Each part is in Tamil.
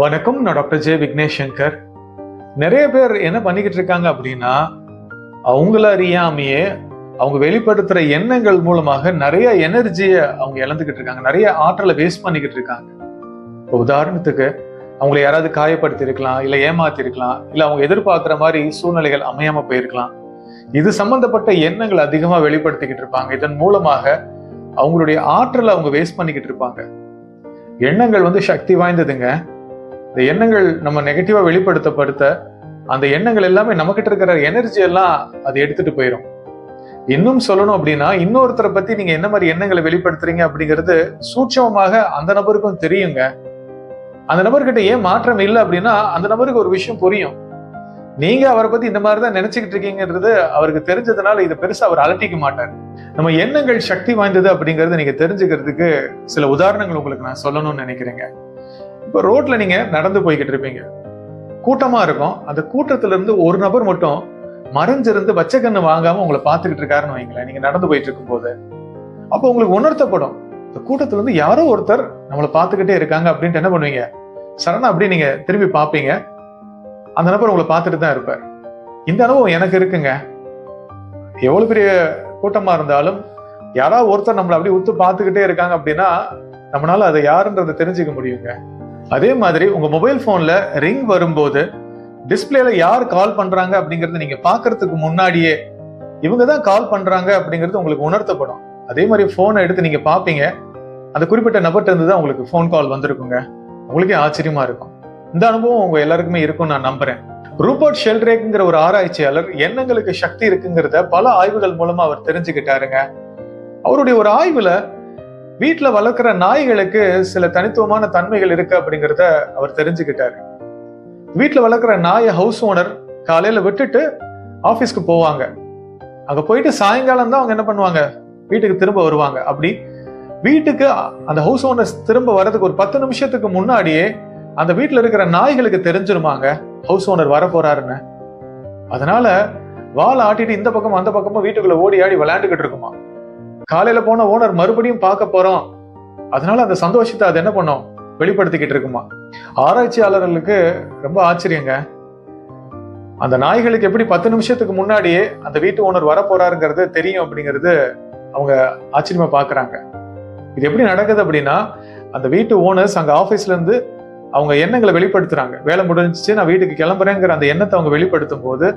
வணக்கம் நான் டாக்டர் ஜே விக்னேஷ் சங்கர் நிறைய பேர் என்ன பண்ணிக்கிட்டு இருக்காங்க அப்படின்னா அவங்கள அறியாமையே அவங்க வெளிப்படுத்துற எண்ணங்கள் மூலமாக நிறைய எனர்ஜியை அவங்க இழந்துக்கிட்டு இருக்காங்க. நிறைய ஆற்றலை வேஸ்ட் பண்ணிக்கிட்டு இருக்காங்க. இப்போ உதாரணத்துக்கு அவங்கள யாராவது காயப்படுத்தியிருக்கலாம் இல்லை ஏமாத்திருக்கலாம் இல்லை அவங்க எதிர்பார்க்குற மாதிரி சூழ்நிலைகள் அமையாமல் போயிருக்கலாம். இது சம்பந்தப்பட்ட எண்ணங்கள் அதிகமாக வெளிப்படுத்திக்கிட்டு இருப்பாங்க. இதன் மூலமாக அவங்களுடைய ஆற்றலை அவங்க வேஸ்ட் பண்ணிக்கிட்டு இருப்பாங்க. எண்ணங்கள் வந்து சக்தி வாய்ந்ததுங்க. இந்த எண்ணங்கள் நம்ம நெகட்டிவா வெளிப்படுத்தப்படுத்த அந்த எண்ணங்கள் எல்லாமே நம்மகிட்ட இருக்கிற எனர்ஜி எல்லாம் அது எடுத்துட்டு போயிடும் இன்னும் சொல்லணும் அப்படின்னா இன்னொருத்தரை பத்தி நீங்க என்ன மாதிரி எண்ணங்களை வெளிப்படுத்துறீங்க அப்படிங்கிறது சூட்சமமாக அந்த நபருக்கும் தெரியுங்க. அந்த நபர்கிட்ட ஏன் மாற்றம் இல்லை அப்படின்னா அந்த நபருக்கு ஒரு விஷயம் புரியும். நீங்க அவரை பத்தி இந்த மாதிரி தான் நினைச்சுக்கிட்டு இருக்கீங்கன்றது அவருக்கு தெரிஞ்சதுனால இதை பெருசா அவர் அலட்டிக்க மாட்டார். நம்ம எண்ணங்கள் சக்தி வாய்ந்தது அப்படிங்கறத நீங்க தெரிஞ்சுக்கிறதுக்கு சில உதாரணங்கள் உங்களுக்கு நான் சொல்லணும்னு நினைக்கிறேங்க. இப்போ ரோட்ல நீங்க நடந்து போய்கிட்டு இருப்பீங்க. கூட்டமா இருக்கும். அந்த கூட்டத்துல இருந்து ஒரு நபர் மட்டும் மறைஞ்சிருந்து வச்ச கண்ணு வாங்காம உங்களை பார்த்துக்கிட்டு இருக்காருன்னு வைங்களேன். நீங்க நடந்து போயிட்டு இருக்கும் போது அப்போ உங்களுக்கு உணர்த்தப்படும். இந்த கூட்டத்துல இருந்து யாரோ ஒருத்தர் நம்மளை பார்த்துக்கிட்டே இருக்காங்க அப்படின்ட்டு என்ன பண்ணுவீங்க? சரணா அப்படி நீங்க திரும்பி பார்ப்பீங்க. அந்த நபர் உங்களை பார்த்துட்டு தான் இருப்பார். இந்த அனுபவம் எனக்கு இருக்குங்க. எவ்வளவு பெரிய கூட்டமா இருந்தாலும் யாராவது ஒருத்தர் நம்மளை அப்படியே உத்து பார்த்துக்கிட்டே இருக்காங்க அப்படின்னா நம்மளால அதை யாருன்றதை தெரிஞ்சுக்க முடியுங்க. அதே மாதிரி உங்க மொபைல் போன்ல ரிங் வரும்போது டிஸ்பிளேல யார் கால் பண்றாங்க அப்படிங்கறத நீங்க பாக்குறதுக்கு முன்னாடியே இவங்க தான் கால் பண்றாங்க அப்படிங்கிறது உங்களுக்கு உணர்த்தப்படும். அதே மாதிரி போனை எடுத்து நீங்க பாப்பீங்க அந்த குறிப்பிட்ட நபர்கிட்ட இருந்து தான் உங்களுக்கு ஃபோன் கால் வந்திருக்குங்க. உங்களுக்கே ஆச்சரியமா இருக்கும். இந்த அனுபவம் உங்க எல்லாருக்குமே இருக்கும் நான் நம்புறேன். ரூபர்ட் ஷெல்ட்ரேக்குங்கிற ஒரு ஆராய்ச்சியாளர் எண்ணங்களுக்கு சக்தி இருக்குங்கிறத பல ஆய்வுகள் மூலமா அவர் தெரிஞ்சுக்கிட்டாருங்க. அவருடைய ஒரு ஆய்வுல வீட்டுல வளர்க்குற நாய்களுக்கு சில தனித்துவமான தன்மைகள் இருக்கு அப்படிங்கிறத அவர் தெரிஞ்சுக்கிட்டாரு. வீட்டுல வளர்க்குற நாயை ஹவுஸ் ஓனர் காலையில விட்டுட்டு ஆபீஸ்க்கு போவாங்க. அங்க போயிட்டு சாயங்காலம் தான் அவங்க என்ன பண்ணுவாங்க? வீட்டுக்கு திரும்ப வருவாங்க. அப்படி வீட்டுக்கு அந்த ஹவுஸ் ஓனர்ஸ் திரும்ப வர்றதுக்கு ஒரு பத்து நிமிஷத்துக்கு முன்னாடியே அந்த வீட்டுல இருக்கிற நாய்களுக்கு தெரிஞ்சிருமாங்க ஹவுஸ் ஓனர் வர போறாருன்னு. அதனால வாழை ஆட்டிட்டு இந்த பக்கம் அந்த பக்கமும் வீட்டுக்குள்ள ஓடி ஆடி விளையாண்டுகிட்டு இருக்குமா காலையில போன ஓனர் மறுபடியும் பார்க்க போறோம். அதனால அந்த சந்தோஷத்தை அது என்ன பண்ணும்? வெளிப்படுத்திக்கிட்டு இருக்குமா? ஆராய்ச்சியாளர்களுக்கு ரொம்ப ஆச்சரியங்க. அந்த நாய்களுக்கு எப்படி பத்து நிமிஷத்துக்கு முன்னாடியே அந்த வீட்டு ஓனர் வரப்போறாருங்கிறது தெரியும் அப்படிங்கிறது அவங்க ஆச்சரியமா பாக்குறாங்க இது எப்படி நடக்குது அப்படின்னா அந்த வீட்டு ஓனர்ஸ் அங்க ஆபீஸ்ல இருந்து அவங்க எண்ணங்களை வெளிப்படுத்துறாங்க. வேலை முடிஞ்சிச்சு நான் வீட்டுக்கு கிளம்புறேங்கிற அந்த எண்ணத்தை அவங்க வெளிப்படுத்தும் போது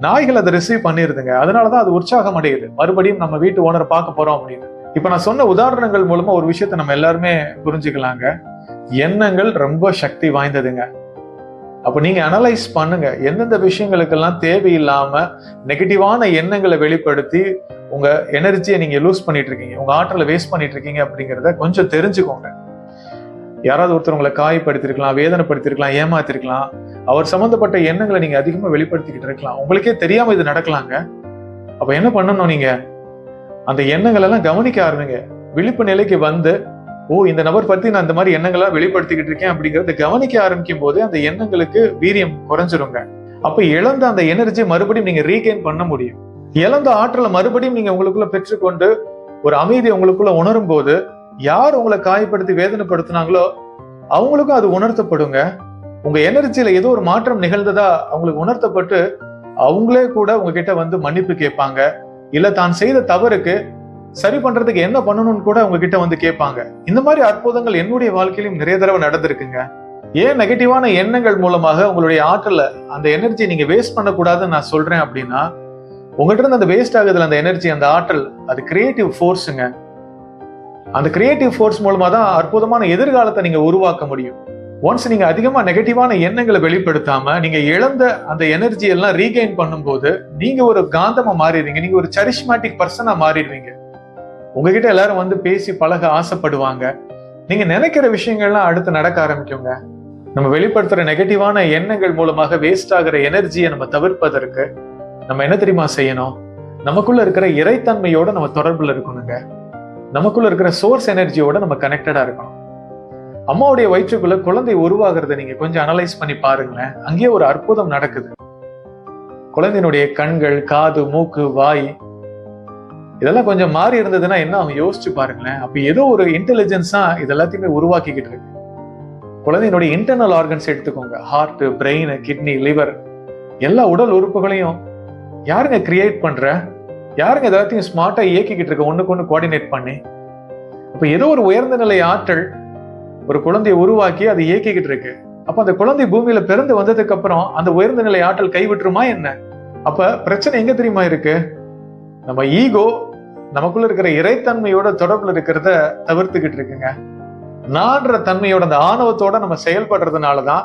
நாய்கள் அதை ரிசீவ் பண்ணிருதுங்க. அதனாலதான் அது உற்சாகம் அடையுது. மறுபடியும் நம்ம வீட்டு ஓனரை பார்க்க போறோம் அப்படின்னு. இப்போ நான் சொன்ன உதாரணங்கள் மூலமா ஒரு விஷயத்த நம்ம எல்லாருமே புரிஞ்சுக்கலாங்க. எண்ணங்கள் ரொம்ப சக்தி வாய்ந்ததுங்க. அப்ப நீங்க அனலைஸ் பண்ணுங்க. எந்தெந்த விஷயங்களுக்கெல்லாம் தேவையில்லாம நெகட்டிவான எண்ணங்களை வெளிப்படுத்தி உங்க எனர்ஜியை நீங்க லூஸ் பண்ணிட்டு இருக்கீங்க உங்க ஆற்றலை வேஸ்ட் பண்ணிட்டு இருக்கீங்க அப்படிங்கிறத கொஞ்சம் தெரிஞ்சுக்கோங்க. யாராவது ஒருத்தர் உங்களை காயப்படுத்திருக்கலாம் வேதனைப்படுத்திருக்கலாம் ஏமாத்திருக்கலாம். அவர் சம்மந்தப்பட்ட எண்ணங்களை நீங்க அதிகமா வெளிப்படுத்திக்கிட்டு இருக்கலாம். உங்களுக்கே தெரியாம இது நடக்கலாங்க. அப்ப என்ன பண்ணணும் நீங்க? அந்த எண்ணங்கள் எல்லாம் கவனிக்க ஆரம்பிங்க. விழிப்பு நிலைக்கு வந்து ஓ இந்த நபர் பத்தி நான் இந்த மாதிரி எண்ணங்களா வெளிப்படுத்திக்கிட்டு இருக்கேன் அப்படிங்கறத கவனிக்க ஆரம்பிக்கும் போது அந்த எண்ணங்களுக்கு வீரியம் குறைஞ்சிருங்க. அப்ப இழந்த அந்த எனர்ஜி மறுபடியும் நீங்க ரீகெயின் பண்ண முடியும். இழந்த ஆற்றலை மறுபடியும் நீங்க உங்களுக்குள்ள பெற்றுக்கொண்டு ஒரு அமைதி உங்களுக்குள்ள உணரும் போது யார் உங்களை காயப்படுத்தி வேதனைப்படுத்தினாங்களோ அவங்களுக்கும் அது உணர்த்தப்படுங்க. உங்க எனர்ஜியில ஏதோ ஒரு மாற்றம் நிகழ்ந்ததா அவங்களுக்கு உணர்த்தப்பட்டு அவங்களே கூட உங்ககிட்ட வந்து மன்னிப்பு கேட்பாங்க. இல்ல தான் செய்த தவறுக்கு சரி பண்றதுக்கு என்ன பண்ணணும்னு கூட உங்ககிட்ட வந்து கேட்பாங்க. இந்த மாதிரி அற்புதங்கள் என்னுடைய வாழ்க்கையிலும் நிறைய தடவை நடந்திருக்குங்க. ஏன் நெகட்டிவான எண்ணங்கள் மூலமாக உங்களுடைய ஆற்றல அந்த எனர்ஜி நீங்க வேஸ்ட் பண்ணக்கூடாதுன்னு நான் சொல்றேன் அப்படின்னா உங்ககிட்ட இருந்து அந்த வேஸ்ட் ஆகுதுல அந்த எனர்ஜி அந்த ஆற்றல் அது கிரியேட்டிவ் ஃபோர்ஸுங்க அந்த கிரியேட்டிவ் ஃபோர்ஸ் மூலமா தான் அற்புதமான எதிர்காலத்தை நீங்க உருவாக்க முடியும். ஒன்ஸ் நீங்க அதிகமா நெகட்டிவான எண்ணங்களை வெளிப்படுத்தாம நீங்க இழந்த அந்த எனர்ஜி எல்லாம் ரீகெயின் பண்ணும்போது நீங்க ஒரு காந்தமா மாறிடுவீங்க. நீங்க ஒரு சரிஷ்மேட்டிக் பர்சனா மாறிடுவீங்க. உங்ககிட்ட எல்லாரும் வந்து பேசி பழக ஆசைப்படுவாங்க. நீங்க நினைக்கிற விஷயங்கள்லாம் அடுத்து நடக்க ஆரம்பிக்குங்க. நம்ம வெளிப்படுத்துற நெகட்டிவான எண்ணங்கள் மூலமாக வேஸ்ட் ஆகிற எனர்ஜியை நம்ம தவிர்ப்பதற்கு நம்ம என்ன தெரியுமா செய்யணும்? நமக்குள்ள இருக்கிற இறைத்தன்மையோட நம்ம தொடர்புல இருக்கணுங்க. நமக்குள்ள இருக்கிற சோர்ஸ் எனர்ஜியோட நம்ம கனெக்டடா இருக்கணும். அம்மாவுடைய வயிற்றுக்குள்ள குழந்தை உருவாகிறத நீங்க கொஞ்சம் அனலைஸ் பண்ணி பாருங்களேன். அங்கேயே ஒரு அற்புதம் நடக்குது. குழந்தையினுடைய கண்கள் காது மூக்கு வாய் இதெல்லாம் கொஞ்சம் மாறி இருந்ததுன்னா என்ன அவங்க யோசிச்சு பாருங்களேன். அப்ப ஏதோ ஒரு இன்டெலிஜென்ஸா இது எல்லாத்தையுமே உருவாக்கிக்கிட்டு இருக்கு. குழந்தையினுடைய இன்டர்னல் ஆர்கன்ஸ் எடுத்துக்கோங்க. ஹார்ட் பிரெயின் கிட்னி லிவர் எல்லா உடல் உறுப்புகளையும் யாருங்க கிரியேட் பண்ற? யாருங்க எல்லாத்தையும் ஸ்மார்ட்டா இயக்கிக்கிட்டு இருக்க? ஒண்ணுக்கு ஒண்ணு கோஆர்டினேட் பண்ணி. அப்ப ஏதோ ஒரு உயர்ந்த நிலை ஆற்றல் ஒரு குழந்தையை உருவாக்கி அதை இயக்கிக்கிட்டு இருக்கு. அப்ப அந்த குழந்தை பூமியில பிறந்து வந்ததுக்கு அப்புறம் அந்த உயர்ந்த நிலை ஆற்றல் கைவிட்டுருமா என்ன? அப்ப பிரச்சனை எங்க தெரியுமா இருக்கு? நம்ம ஈகோ நமக்குள்ள இருக்கிற இறைத்தன்மையோட தொடர்புல இருக்கிறத தவிர்த்துக்கிட்டு இருக்குங்க. நான்ற தன்மையோட அந்த ஆணவத்தோட நம்ம செயல்படுறதுனாலதான்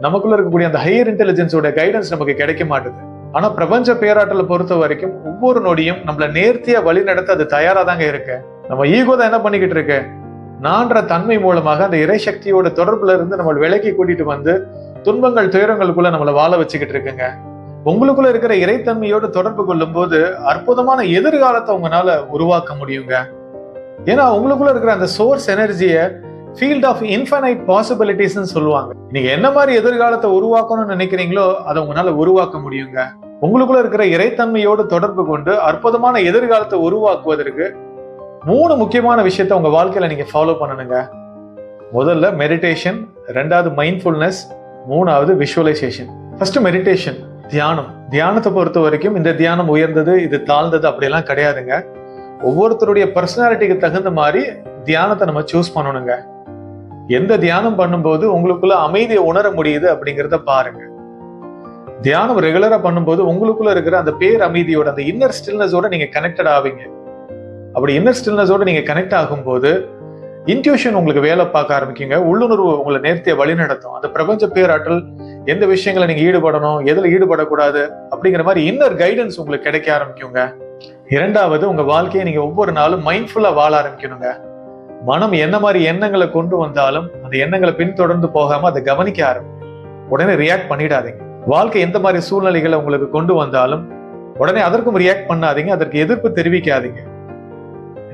நமக்குள்ள இருக்கக்கூடிய அந்த ஹையர் இன்டெலிஜென்ஸோட கைடன்ஸ் நமக்கு கிடைக்க மாட்டுது. ஆனா பிரபஞ்ச பேராற்றலை பொறுத்த வரைக்கும் ஒவ்வொரு நொடியும் நம்மள நேர்த்தியா வழி நடத்த அது தயாரா தாங்க இருக்கு. நம்ம ஈகோ தான் என்ன பண்ணிக்கிட்டு இருக்கு? நான்ற தன்மை மூலமாக அந்த இறை சக்தியோட தொடர்புல இருந்து நம்மளை விலக்கி கூட்டிட்டு வந்து துன்பங்கள் துயரங்களுக்குள்ள நம்மளை வாழ வச்சுக்கிட்டு இருக்குங்க. உங்களுக்குள்ள இருக்கிற இறைத்தன்மையோடு தொடர்பு கொள்ளும் போது அற்புதமான எதிர்காலத்தை உங்களால உருவாக்க முடியுங்க. ஏன்னா உங்களுக்குள்ள இருக்கிற அந்த சோர்ஸ் எனர்ஜியை ஃபீல்ட் ஆஃப் இன்ஃபனைட் பாசிபிலிட்டிஸ்னு சொல்லுவாங்க. நீங்க என்ன மாதிரி எதிர்காலத்தை உருவாக்கணும்னு நினைக்கிறீங்களோ அதை உங்களால உருவாக்க முடியுங்க. உங்களுக்குள்ள இருக்கிற இறைத்தன்மையோடு தொடர்பு கொண்டு அற்புதமான எதிர்காலத்தை உருவாக்குவதற்கு மூணு முக்கியமான விஷயத்த உங்க வாழ்க்கையில நீங்க ஃபாலோ பண்ணணுங்க. முதல்ல மெடிடேஷன் ரெண்டாவது மைண்ட்ஃபுல்னஸ் மூணாவது விஷுவலைசேஷன் ஃபர்ஸ்ட் மெடிடேஷன் தியானம். தியானத்தை பொறுத்த வரைக்கும் இந்த தியானம் உயர்ந்தது இது தாழ்ந்தது அப்படிலாம் கிடையாதுங்க. ஒவ்வொருத்தருடைய பர்சனாலிட்டிக்கு தகுந்த மாதிரி தியானத்தை நம்ம சூஸ் பண்ணணுங்க. எந்த தியானம் பண்ணும்போது உங்களுக்குள்ள அமைதியை உணர முடியுது அப்படிங்கிறத பாருங்க. தியானம் ரெகுலரா பண்ணும்போது உங்களுக்குள்ள இருக்கிற அந்த பேர் அமைதியோட அந்த இன்னர் ஸ்டில்னஸோட நீங்க கனெக்டட் ஆவீங்க. அப்படி இன்னர் ஸ்டில்னஸோடு நீங்கள் கனெக்ட் ஆகும்போது இன்ட்யூஷன் உங்களுக்கு வேலை பார்க்க ஆரம்பிக்குங்க. உள்ளுணர்வு உங்களை நேர்த்திய வழிநடத்தும். அந்த பிரபஞ்ச பேராற்றல் எந்த விஷயங்களை நீங்கள் ஈடுபடணும் எதில் ஈடுபடக்கூடாது அப்படிங்கிற மாதிரி இன்னர் கைடன்ஸ் உங்களுக்கு கிடைக்க ஆரம்பிக்குங்க. இரண்டாவது உங்கள் வாழ்க்கையை நீங்கள் ஒவ்வொரு நாளும் மைண்ட்ஃபுல்லாக வாழ ஆரம்பிக்கணுங்க. மனம் என்ன மாதிரி எண்ணங்களை கொண்டு வந்தாலும் அந்த எண்ணங்களை பின்தொடர்ந்து போகாமல் அதை கவனிக்க ஆரம்பிக்கும் உடனே ரியாக்ட் பண்ணிடாதீங்க. வாழ்க்கை எந்த மாதிரி சூழ்நிலைகளை உங்களுக்கு கொண்டு வந்தாலும் உடனே அதற்கும் ரியாக்ட் பண்ணாதீங்க. அதற்கு எதிர்ப்பு தெரிவிக்காதீங்க.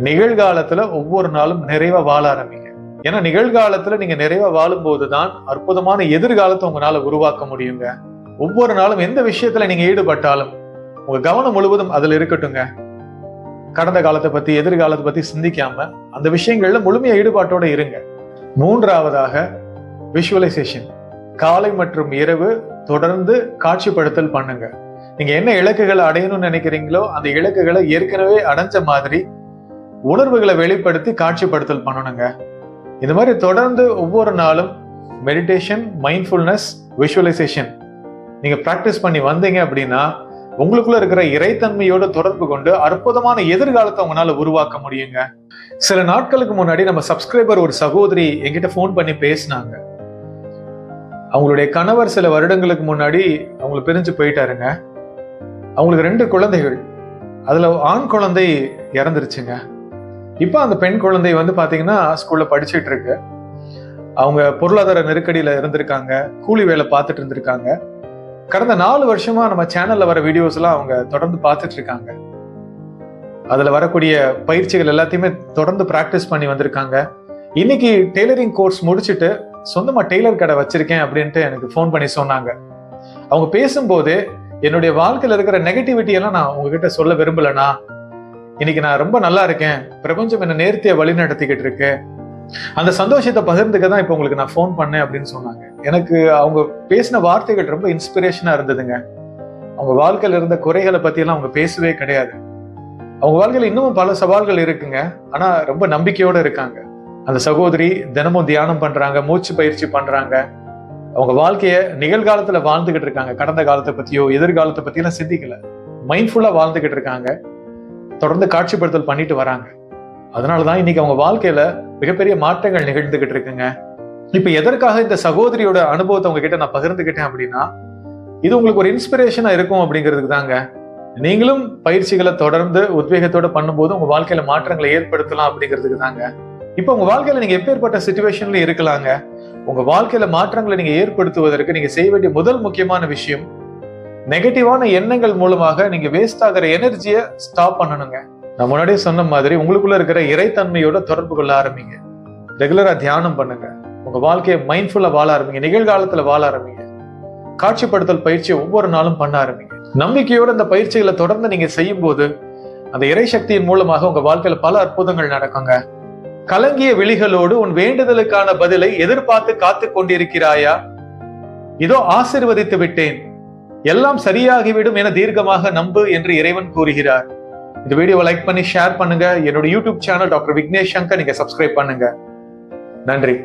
நிகழ்காலத்துல ஒவ்வொரு நாளும் நிறைவா வாழ ஆரம்பிங்க. ஏன்னா நிகழ்காலத்துல நீங்க நிறைவா வாழும் போதுதான் அற்புதமான எதிர்காலத்தை உங்களால உருவாக்க முடியுங்க. ஒவ்வொரு நாளும் எந்த விஷயத்துல நீங்க ஈடுபட்டாலும் உங்க கவனம் முழுவதும் அதுல இருக்கட்டுங்க. கடந்த காலத்தை பத்தி எதிர்காலத்தை பத்தி சிந்திக்காம அந்த விஷயங்கள்ல முழுமையா ஈடுபாட்டோட இருங்க. மூன்றாவதாக விஷுவலைசேஷன் காலை மற்றும் இரவு தொடர்ந்து காட்சிப்படுத்தல் பண்ணுங்க. நீங்க என்ன இலக்குகளை அடையணும்னு நினைக்கிறீங்களோ அந்த இலக்குகளை ஏற்கனவே அடைஞ்ச மாதிரி உணர்வுகளை வெளிப்படுத்தி காட்சிப்படுத்தல் பண்ணணுங்க. இந்த மாதிரி தொடர்ந்து ஒவ்வொரு நாளும் மெடிடேஷன் மைண்ட்ஃபுல்னஸ் விஷுவலைசேஷன் நீங்கள் ப்ராக்டிஸ் பண்ணி வந்தீங்க அப்படின்னா உங்களுக்குள்ள இருக்கிற இறைத்தன்மையோட தொடர்பு கொண்டு அற்புதமான எதிர்காலத்தை உங்களால உருவாக்க முடியுங்க. சில நாட்களுக்கு முன்னாடி நம்ம சப்ஸ்கிரைபர் ஒரு சகோதரி என்கிட்ட ஃபோன் பண்ணி பேசினாங்க. அவங்களுடைய கணவர் சில வருடங்களுக்கு முன்னாடி அவங்களை பிரிஞ்சு போயிட்டாருங்க. அவங்களுக்கு ரெண்டு குழந்தைகள். அதுல ஆண் குழந்தை இறந்துருச்சுங்க. இப்போ அந்த பெண் குழந்தை வந்து பாத்தீங்கன்னா ஸ்கூல்ல படிச்சுட்டு இருக்கு. அவங்க பொருளாதார நெருக்கடியில இருந்திருக்காங்க. கூலி வேலை பார்த்துட்டு இருந்திருக்காங்க. கடந்த நாலு வருஷமா நம்ம சேனல்ல வர வீடியோஸ் எல்லாம் அவங்க தொடர்ந்து பார்த்துட்டு இருக்காங்க. அதுல வரக்கூடிய பயிற்சிகள் எல்லாத்தையுமே தொடர்ந்து பிராக்டிஸ் பண்ணி வந்திருக்காங்க. இன்னைக்கு டெய்லரிங் கோர்ஸ் முடிச்சுட்டு சொந்தமா டெய்லர் கடை வச்சிருக்கேன் அப்படின்ட்டு எனக்கு ஃபோன் பண்ணி சொன்னாங்க. அவங்க பேசும்போது என்னுடைய வாழ்க்கையில இருக்கிற நெகட்டிவிட்டி எல்லாம் நான் உங்ககிட்ட சொல்ல விரும்பலன்னா இன்னைக்கு நான் ரொம்ப நல்லா இருக்கேன். பிரபஞ்சம் என்ன நேர்த்திய வழி நடத்திக்கிட்டு இருக்கு. அந்த சந்தோஷத்தை பகிர்ந்துக்க தான் இப்போ உங்களுக்கு நான் ஃபோன் பண்ணேன் அப்படின்னு சொன்னாங்க. எனக்கு அவங்க பேசின வார்த்தைகள் ரொம்ப இன்ஸ்பிரேஷனாக இருந்ததுங்க. அவங்க வாழ்க்கையில் இருந்த குறைகளை பற்றியெல்லாம் அவங்க பேசவே கிடையாது. அவங்க வாழ்க்கையில் இன்னமும் பல சவால்கள் இருக்குங்க. ஆனால் ரொம்ப நம்பிக்கையோடு இருக்காங்க. அந்த சகோதரி தினமும் தியானம் பண்ணுறாங்க மூச்சு பயிற்சி பண்ணுறாங்க அவங்க வாழ்க்கையை நிகழ்காலத்தில் வாழ்ந்துக்கிட்டு இருக்காங்க. கடந்த காலத்தை பற்றியோ எதிர்காலத்தை பற்றியெல்லாம் சிந்திக்கல. மைண்ட்ஃபுல்லாக வாழ்ந்துக்கிட்டு இருக்காங்க. தொடர்ந்து காட்சிப்படுத்தல் பண்ணிட்டு வராங்க. அதனாலதான் இன்னைக்கு அவங்க வாழ்க்கையில மிகப்பெரிய மாற்றங்கள் நிகழ்ந்துகிட்டு இருக்குங்க. இப்ப எதற்காக இந்த சகோதரியோட அனுபவத்தை உங்ககிட்ட நான் பகிர்ந்துகிட்டேன் அப்படின்னா இது உங்களுக்கு ஒரு இன்ஸ்பிரேஷனா இருக்கும் அப்படிங்கிறதுக்கு தாங்க. நீங்களும் பயிற்சிகளை தொடர்ந்து உத்வேகத்தோட பண்ணும்போது உங்க வாழ்க்கையில மாற்றங்களை ஏற்படுத்தலாம் அப்படிங்கிறதுக்கு தாங்க. இப்ப உங்க வாழ்க்கையில நீங்க எப்பேற்பட்ட சுச்சுவேஷன்ல இருக்கலாங்க. உங்க வாழ்க்கையில மாற்றங்களை நீங்க ஏற்படுத்துவதற்கு நீங்க செய்ய வேண்டிய முதல் முக்கியமான விஷயம் நெகட்டிவான எண்ணங்கள் மூலமாக நீங்க வேஸ்ட் ஆகிற எனர்ஜியை ஸ்டாப் பண்ணணுங்க. நான் முன்னாடியே சொன்ன மாதிரி உங்களுக்குள்ள இருக்கிற இறைத்தன்மையோட தொடர்பு கொள்ள ஆரம்பிங்க. ரெகுலரா தியானம் பண்ணுங்க. உங்க வாழ்க்கையை மைண்ட்ஃபுல்லா வாழ ஆரம்பிங்க. நிகழ்காலத்துல வாழ ஆரம்பிங்க. காட்சிப்படுத்தல் பயிற்சியை ஒவ்வொரு நாளும் பண்ண ஆரம்பிங்க. நம்பிக்கையோட இந்த பயிற்சிகளை தொடர்ந்து நீங்க செய்யும் போது அந்த இறை சக்தியின் மூலமாக உங்க வாழ்க்கையில பல அற்புதங்கள் நடக்குங்க. கலங்கிய விழிகளோடு உன் வேண்டுதலுக்கான பதிலை எதிர்பார்த்து காத்து கொண்டிருக்கிறாயா? இதோ ஆசிர்வதித்து விட்டேன். எல்லாம் சரியாகிவிடும் என தீர்க்கமாக நம்பு என்று இறைவன் கூறுகிறார். இந்த வீடியோவை லைக் பண்ணி ஷேர் பண்ணுங்க. என்னோட YouTube channel doctor Vignesh Shankar நீங்க சப்ஸ்கிரைப் பண்ணுங்க. நன்றி.